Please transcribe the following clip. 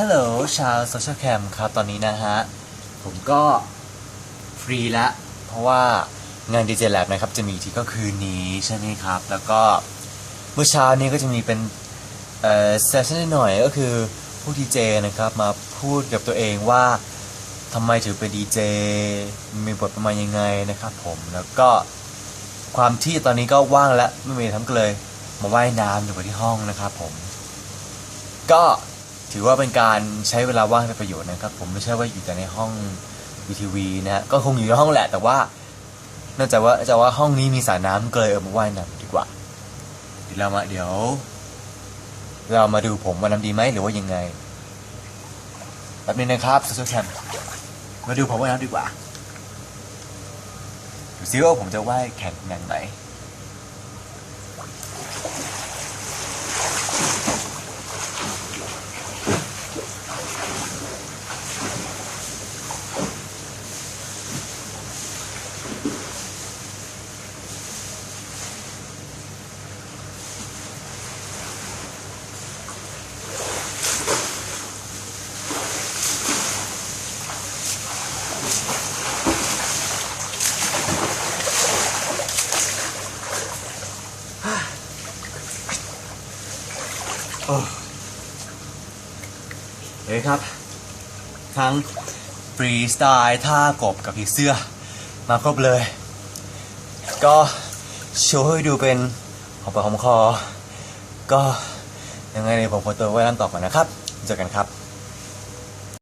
ฮัลโหลชาวโซเชียลแคมครับ ตอนนี้นะฮะ ผมก็ฟรีล้วเพราะว่างาน DJ Lab นะครับ จะมีอีกทีก็คืนนี้ใช่ไหมครับ แล้วก็เมื่อเช้านี้ก็จะมีเป็นเอ่อเซสชั่นหน่อยก็คือผู้ดีเจนะครับ มาพูดกับตัวเองว่าทำไมถึงเป็นดีเจมีบทประมาณยังไงนะครับผมแล้วก็ความที่ตอนนี้ก็ว่างแล้วไม่มีทำก็เลย มาว่ายน้ำอยู่ที่ห้องนะครับผม ก็ ถือว่าเป็นการใช้เวลาว่างเป็นประโยชน์นะครับ ผมไม่ใช่ว่าอยู่แต่ในห้องวีทีวีนะฮะก็คงอยู่ในห้องแหละ แต่ว่าเนื่องจากว่าจะว่าห้องนี้มีสระน้ำก็เลยเออมาว่ายน้ำดีกว่าเดี๋ยวเรามาเดี๋ยว เรามาดูผมว่าน้ำดีไหมหรือว่ายังไงแบบนี้นะครับโซเชียลแคมมาดูผมว่าน้ำดีกว่าดูซิว่าผมจะว่ายแข็งแรงไหม เฮ้ยครับ ทั้งฟรีสไตล์ท่ากบกับผีเสื้อ มาครบเลย ก็โชว์ให้ดูเป็นหอมปากหอมคอ ก็ยังไงเนี่ยผมขอตัวไว้ร้านต่อก่อนนะครับ เจอกันครับ